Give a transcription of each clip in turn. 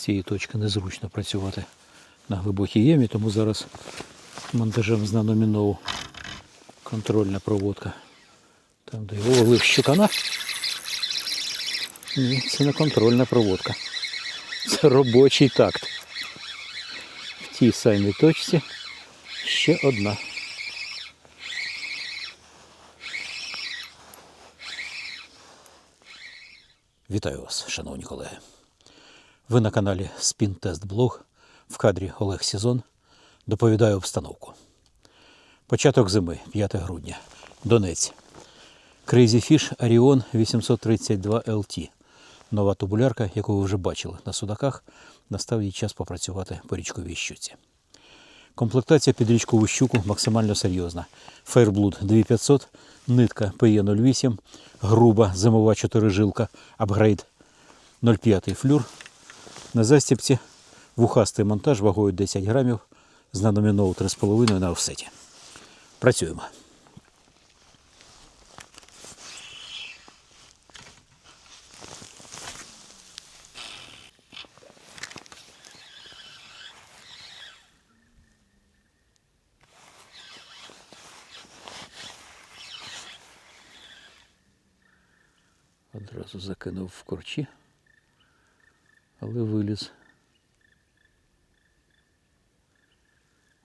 цієї точки незручно працювати на глибокій ємі, тому зараз монтажем з наномінову контрольна проводка. Там, де його ловив щукана. Ні, це не контрольна проводка. Це робочий такт. В тій самій точці ще одна. Вітаю вас, шановні колеги. Ви на каналі Test Blog. В кадрі Олег Сізон. Доповідаю обстановку. Початок зими, 5 грудня. Донець. Crazy Fish Arion 832 LT. Нова тубулярка, яку ви вже бачили на судаках. Настав їй час попрацювати по річковій щуці. Комплектація під річкову щуку максимально серйозна. Фейрблуд 2500, нитка PE08, груба зимова чотирижилка, апгрейд 0,5 флюр. На застіпці вухастий монтаж вагою 10 грамів з наномінову 3,5 на офсеті. Працюємо. Одразу закинув в корчі, але виліз.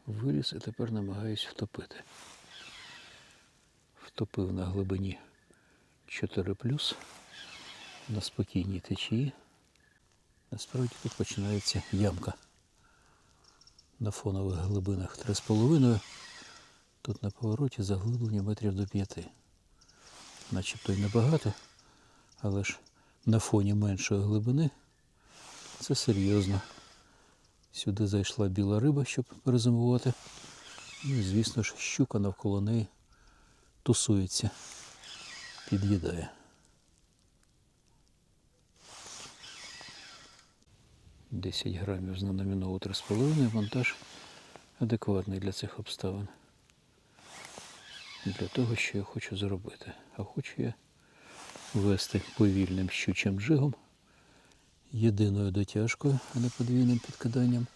Виліз і тепер намагаюсь втопити. Втопив на глибині 4 на спокійній течії. Насправді тут починається ямка. На фонових глибинах 3,5. Тут на повороті заглиблення метрів до 5. Начебто й небагато, але ж на фоні меншої глибини це серйозно. Сюди зайшла біла риба, щоб перезимувати. Ну звісно ж, щука навколо неї тусується, під'їдає. Десять грамів з наномінову 3,5 монтаж адекватний для цих обставин. Для того, що я хочу зробити. А хочу я вести повільним щучим джигом, єдиною дотяжкою, а не подвійним підкиданням.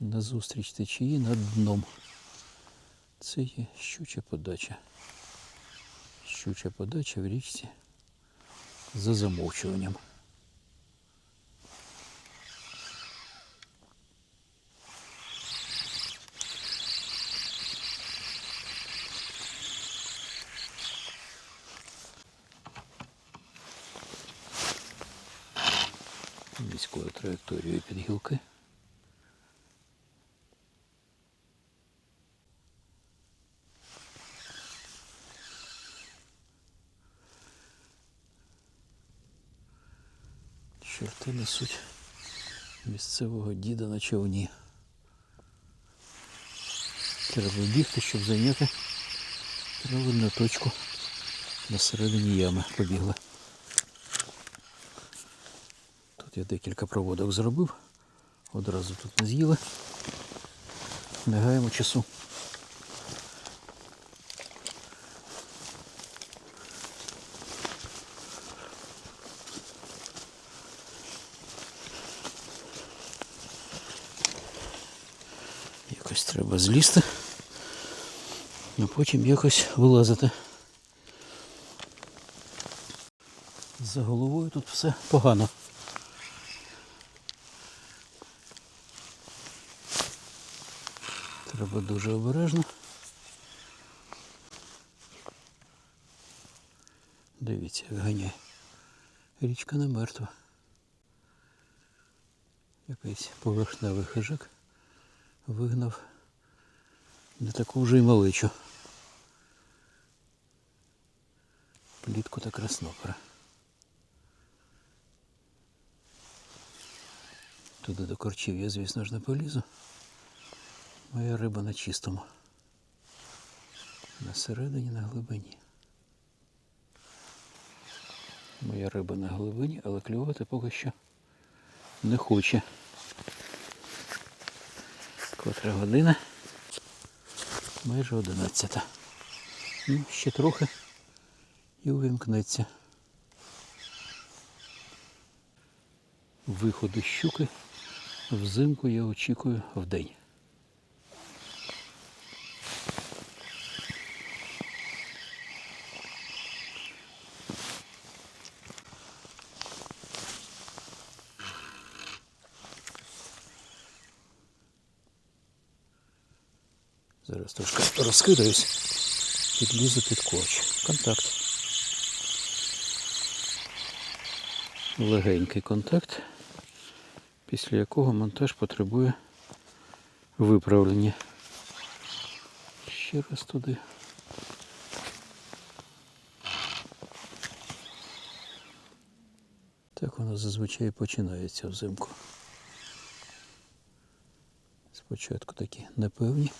Назустріч течії над дном. Це є щуча подача. Щуча подача в річці за замовчуванням. Низькою траєкторією під гілки. Чорти несуть місцевого діда на човні. Треба бігти, щоб зайняти правильну точку на середині ями побігла. Я декілька проводок зробив, одразу тут не з'їли. Не часу. Якось треба злізти, а потім якось вилазити. За головою тут все погано. Треба дуже обережно. Дивіться, як ганяє. Річка не мертва. Якийсь поверхневий хижак вигнав не таку вже й маличу. Плітку та краснопера. Туди до корчів я, звісно ж, не полізу. Моя риба на чистому. На середині, на глибині. Моя риба на глибині, але клювати поки що не хоче. Котра година? Майже одинадцята. Ну, ще трохи і увімкнеться. виходу щуки взимку я очікую в Зараз трошки розкидаюсь, підлізу під коч. Контакт. Легенький контакт, після якого монтаж потребує виправлення. Ще раз туди. Так воно зазвичай починається взимку. Спочатку такі непевні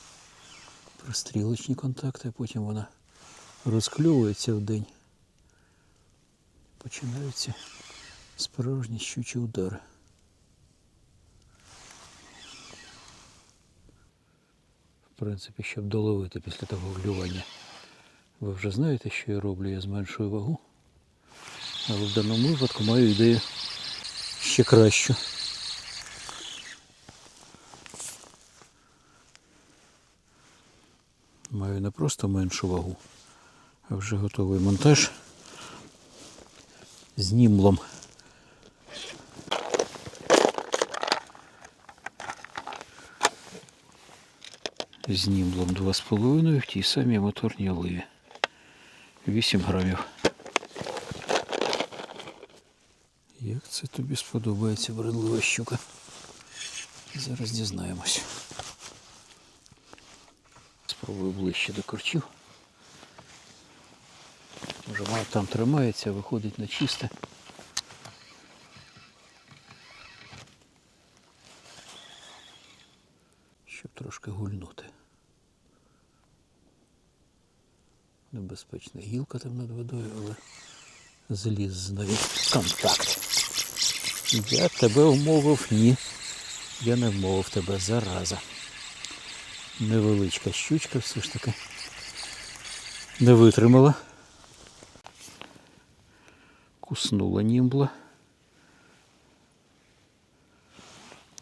пристрілочні контакти, потім вона розкльовується в день. Починаються справжні щучі удари. В принципі, щоб доловити після того глювання. Ви вже знаєте, що я роблю, я зменшую вагу. Але в даному випадку маю ідею ще кращу. Маю не просто меншу вагу, а вже готовий монтаж з німблом. З німблом 2,5 в тій самій моторній оливі. 8 грамів. Як це тобі сподобається вредлива щука? Зараз дізнаємось. Спробую ближче до корчів. Може вона там тримається, виходить на чисте. Щоб трошки гульнути. Небезпечна гілка там над водою, але зліз з нею контакт. Я тебе вмовив, ні. Я не вмовив тебе зараза. Невеличка щучка все ж таки не витримала. Куснула німбла.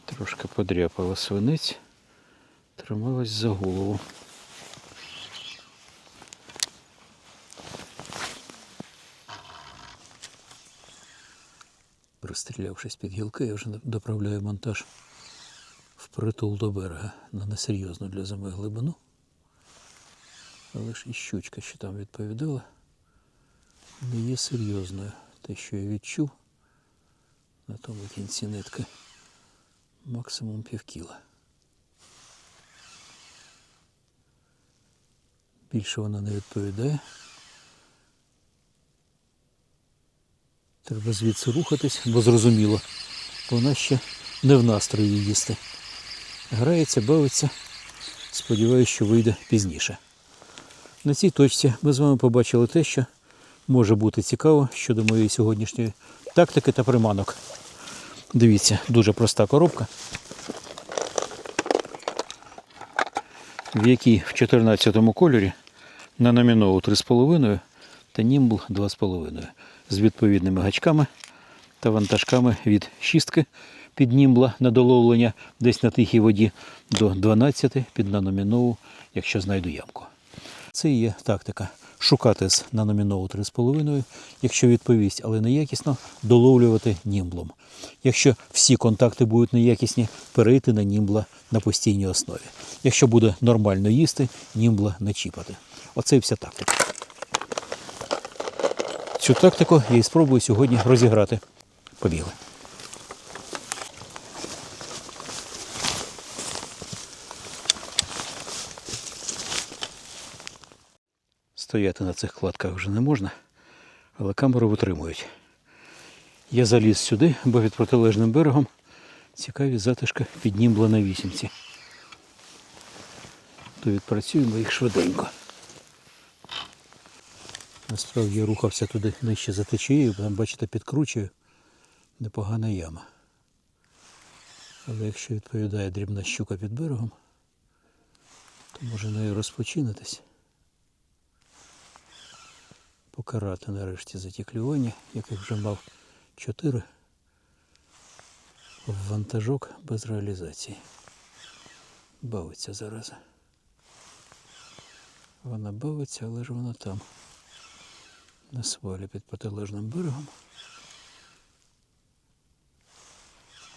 Трошки подряпала свинець, трималась за голову. Розстрілявшись під гілки, я вже доправляю монтаж впритул до берега на несерйозну для зими глибину. Але ж і щучка, що там відповідала, не є серйозною. Те, що я відчув на тому кінці нитки, максимум півкіла. Більше вона не відповідає. Треба звідси рухатись, бо зрозуміло, вона ще не в настрої їсти. Грається, бавиться. Сподіваюсь, що вийде пізніше. На цій точці ми з вами побачили те, що може бути цікаво щодо моєї сьогоднішньої тактики та приманок. Дивіться, дуже проста коробка, в якій в 14 кольорі на номінову 3,5 та німбл 2,5 з відповідними гачками та вантажками від шістки під німбла на доловлення десь на тихій воді до 12 під наномінову, якщо знайду ямку. Це і є тактика. Шукати з наномінову 3,5, якщо відповість, але неякісно, доловлювати німблом. Якщо всі контакти будуть неякісні, перейти на німбла на постійній основі. Якщо буде нормально їсти, німбла не чіпати. Оце і вся тактика. Цю тактику я і спробую сьогодні розіграти. Побігли. Стояти на цих кладках вже не можна, але камеру витримують. Я заліз сюди, бо під протилежним берегом цікаві затишки піднімбла на вісімці. То відпрацюємо їх швиденько. Насправді я рухався туди нижче за течією, там, бачите, підкручую непогана яма. Але якщо відповідає дрібна щука під берегом, то може нею розпочинитись. Покарати нарешті за ті клювання, яких вже мав чотири. Вантажок без реалізації. Бавиться зараза. Вона бавиться, але ж вона там. На свалі під протилежним берегом.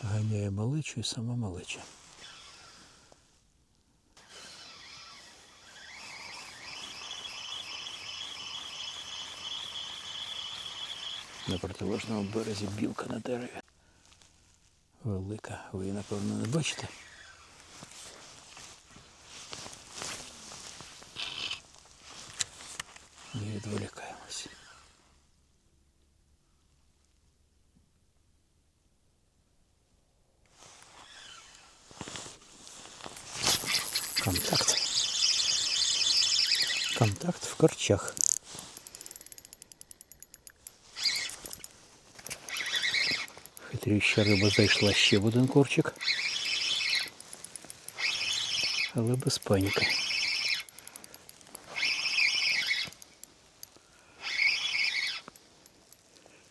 Ганяє малечу і сама малеча. На протилежному березі білка на дереві. Велика. Ви її, напевно, не бачите. Не відволікаємось. Контакт. В. Хитрюща риба зайшла ще в один корчик. Але без паніки.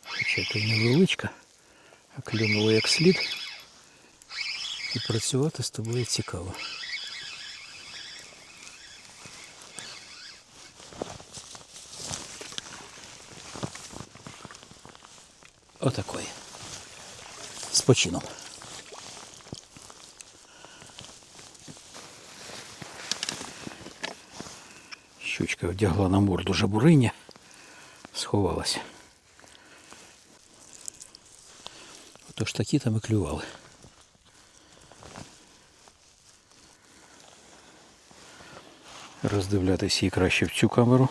Хоча то невеличка, а клюнула як слід. І працювати з тобою цікаво. Отакої. З почином. Щучка вдягла на морду жабуриня, сховалася. Отож такі там і клювали. Роздивлятися її краще в цю камеру,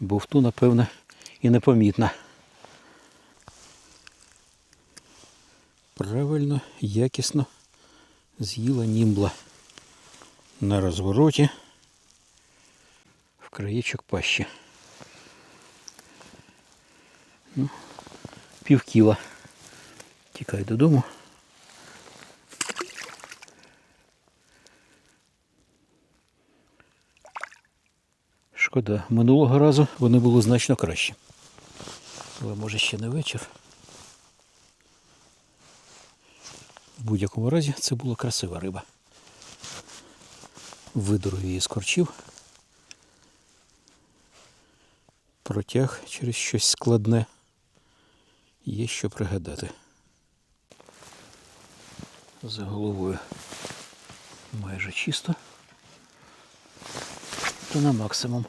бо в ту, напевне, і непомітна. Правильно, якісно з'їла німбла на розвороті в краєчок пащі. Ну, пів кіла. Тікай додому. Шкода, минулого разу вони були значно кращі. Але може ще не вечір. В будь-якому разі це була красива риба. Видурив її з корчів. Протяг через щось складне. Є що пригадати. За головою майже чисто. То на максимум.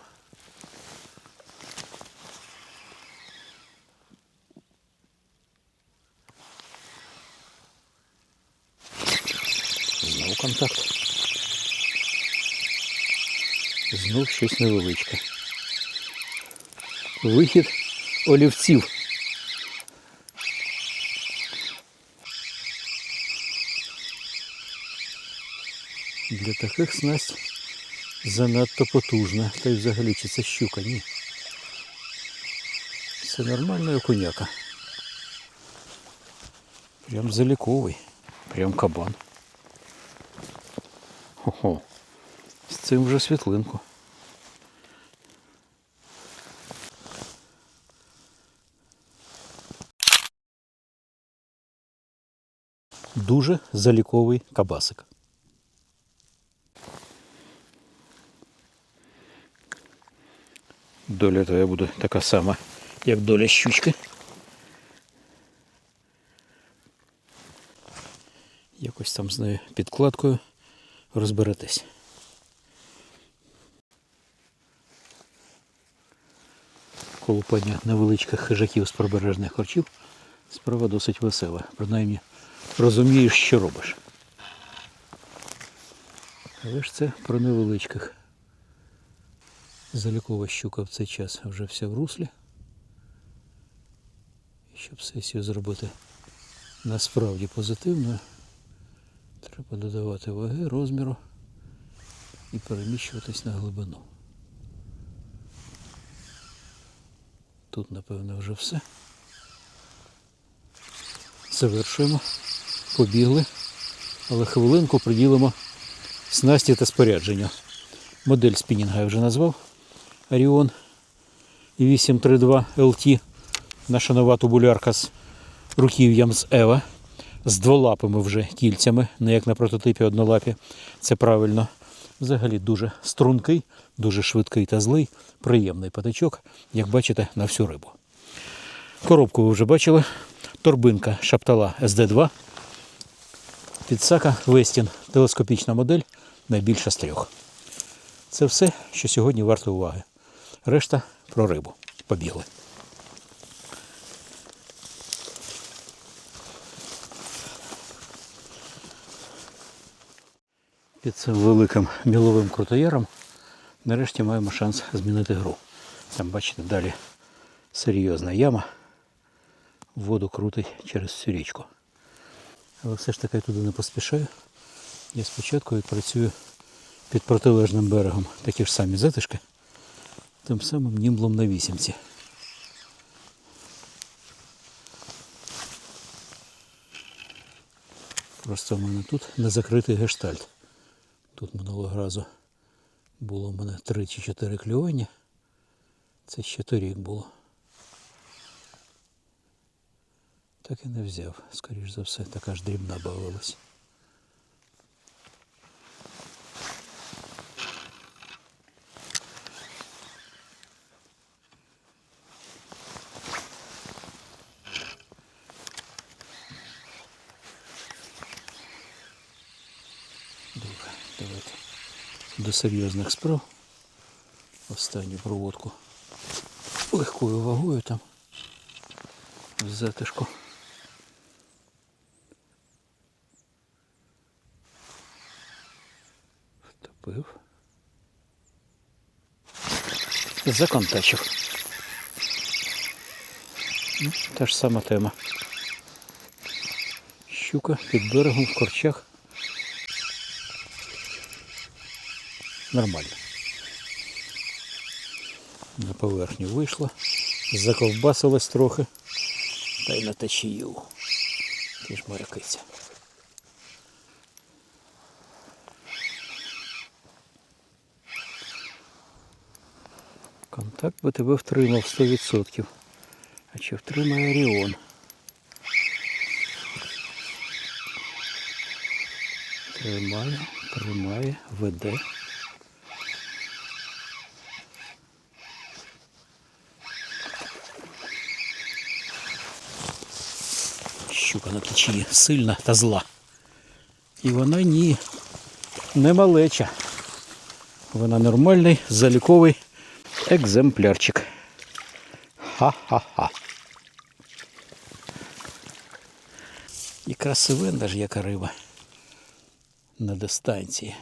Знову контакт. Знов щось невеличке. Вихід олівців. Для таких снасть занадто потужна. Та й взагалі чи це щука, ні. Це нормальна окуняка. Прям заліковий. Прям кабан. Ого. З цим вже світлинку. Дуже заліковий кабасик. Доля твоя буде така сама, як доля щучки. Якось там з нею підкладкою розберетесь. Колупання невеличких хижаків з прибережних харчів справа досить весела. Принаймні розумієш, що робиш. Але ж це про невеличких. Залікова щука в цей час вже вся в руслі. І щоб сесію зробити насправді позитивною, треба додавати ваги, розміру і переміщуватись на глибину. Тут, напевно, вже все. Завершуємо. Побігли. Але хвилинку приділимо снасті та спорядженню. Модель спінінга я вже назвав. Оріон і 832 LT. Наша нова тубулярка з руків'ям з Ева, з дволапими вже кільцями, не як на прототипі однолапі. Це правильно. Взагалі дуже стрункий, дуже швидкий та злий, приємний патичок, як бачите, на всю рибу. Коробку ви вже бачили. Торбинка Шаптала SD2. Підсака Вестін. Телескопічна модель, найбільша з трьох. Це все, що сьогодні варто уваги. Решта про рибу. Побігли. Під цим великим міловим крутояром нарешті маємо шанс змінити гру. Там, бачите, далі серйозна яма. Воду крутить через всю річку. Але все ж таки я туди не поспішаю. Я спочатку відпрацюю під протилежним берегом такі ж самі затишки, тим самим німблом на вісімці. Просто в мене тут не закритий гештальт. Тут минулого разу було в мене 3 чи 4 клювання. Це ще торік було. Так і не взяв. Скоріш за все, така ж дрібна бавилась. Добре, давайте до серйозних справ. Останню проводку легкою вагою там в затишку. Втопив. Законтачив. Ну, Та ж сама тема. Щука під берегом в корчах. Нормально. На поверхню вийшла, заковбасилась трохи. Та й на течію. Ті ж морякиця. Контакт би тебе втримав 100%. А чи втримає Оріон? Тримає, тримає, веде. Щука на течії сильна та зла. І вона ні, не малеча. Вона нормальний заліковий екземплярчик. Ха-ха-ха. І красивенна ж яка риба на дистанції.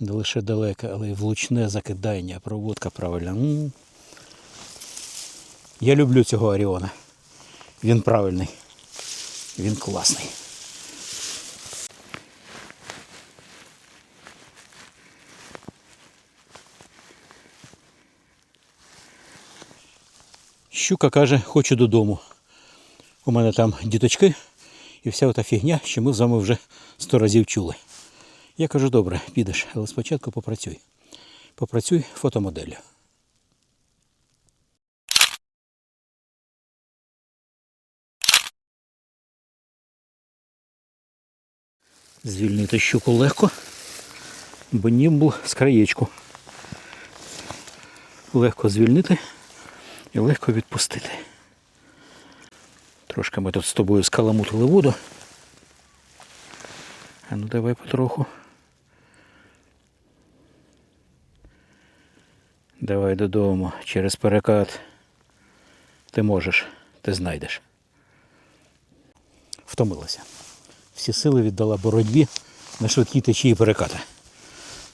Не лише далеке, але й влучне закидання, проводка правильна. М. Я люблю цього Оріона. Він правильний. Він класний. Щука каже, хочу додому. У мене там діточки і вся ота фігня, що ми з вами вже сто разів чули. Я кажу, добре, підеш, але спочатку попрацюй. Попрацюй фотомоделлю. Звільнити щуку легко, бо німбл з краєчку. Легко звільнити і легко відпустити. Трошки ми тут з тобою скаламутили воду. А ну давай потроху. Давай додому через перекат. Ти можеш, ти знайдеш. Втомилася. Всі сили віддала боротьбі на швидкій течії перекати.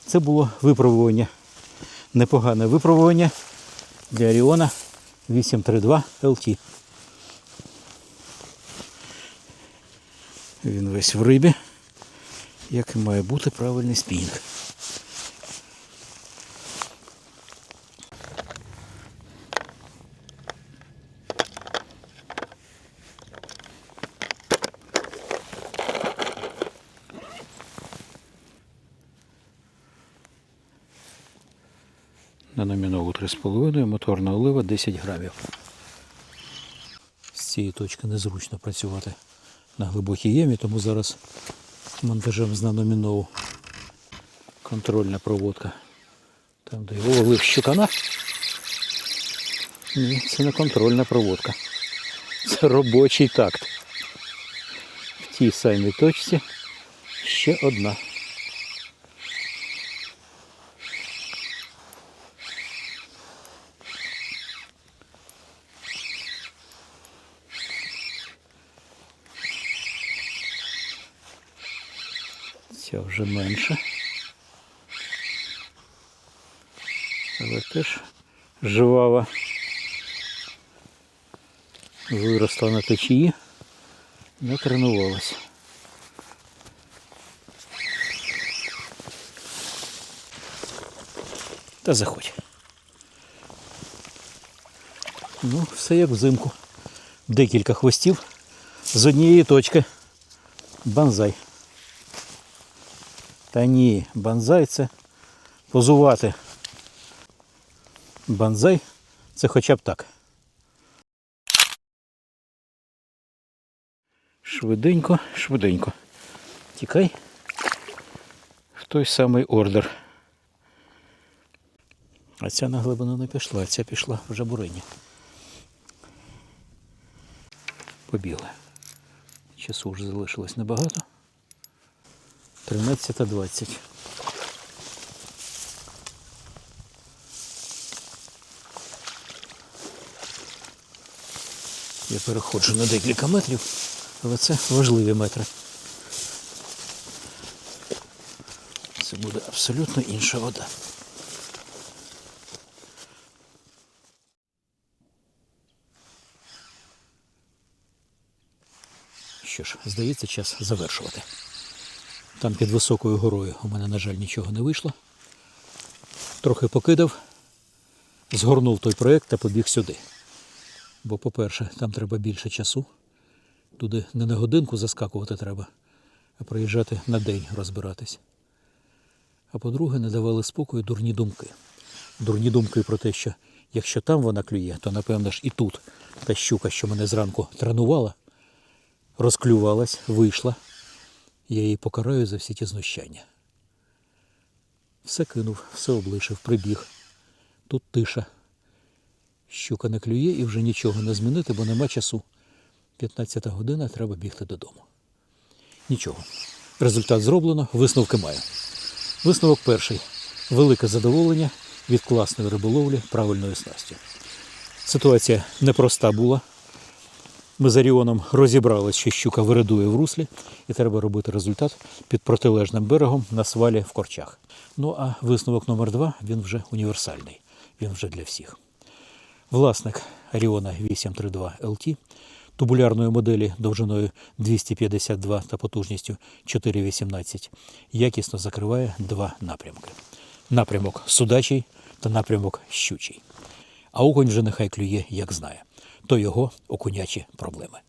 Це було випробування. Непогане випробування для Оріона 832 LT. Він весь в рибі, як і має бути правильний спінг. На номінову 3,5, моторна олива 10 грамів. З цієї точки незручно працювати на глибокій ємі, тому зараз монтажем з наномінову контрольна проводка. Там, де його ловив щукана. Ні, це не контрольна проводка. Це робочий такт. В тій самій точці ще одна. Ця вже менше. Але теж жвава. Виросла на течії, не тренувалась. Та заходь. Ну, все як взимку. Декілька хвостів з однієї точки. Банзай. Та ні, банзай це позувати. Банзай це хоча б так. Швиденько, швиденько. Тікай в той самий ордер. А ця на глибину не пішла, а ця пішла в жабурині. Побігли. Часу вже залишилось небагато. 13.20. Я переходжу на декілька метрів, але це важливі метри. Це буде абсолютно інша вода. Що ж, здається, час завершувати. Там під високою горою у мене, на жаль, нічого не вийшло. Трохи покидав, згорнув той проєкт та побіг сюди. Бо, по-перше, там треба більше часу. Туди не на годинку заскакувати треба, а приїжджати на день розбиратись. А по-друге, не давали спокою дурні думки. Дурні думки про те, що якщо там вона клює, то напевно ж і тут та щука, що мене зранку тренувала, розклювалась, вийшла. Я її покараю за всі ті знущання. Все кинув, все облишив, прибіг. Тут тиша. Щука не клює і вже нічого не змінити, бо нема часу. 15 година треба бігти додому. Нічого. Результат зроблено, висновки маю. Висновок перший. Велике задоволення від класної риболовлі правильною снастю. Ситуація непроста була. Ми з Аріоном розібрали, що щука виридує в руслі, і треба робити результат під протилежним берегом на свалі в корчах. Ну а висновок номер два він вже універсальний, він вже для всіх. Власник Аріона 832 LT тубулярної моделі довжиною 252 та потужністю 418 якісно закриває два напрямки: напрямок судачий та напрямок щучий. А окунь вже нехай клює, як знає. То його окунячі проблеми.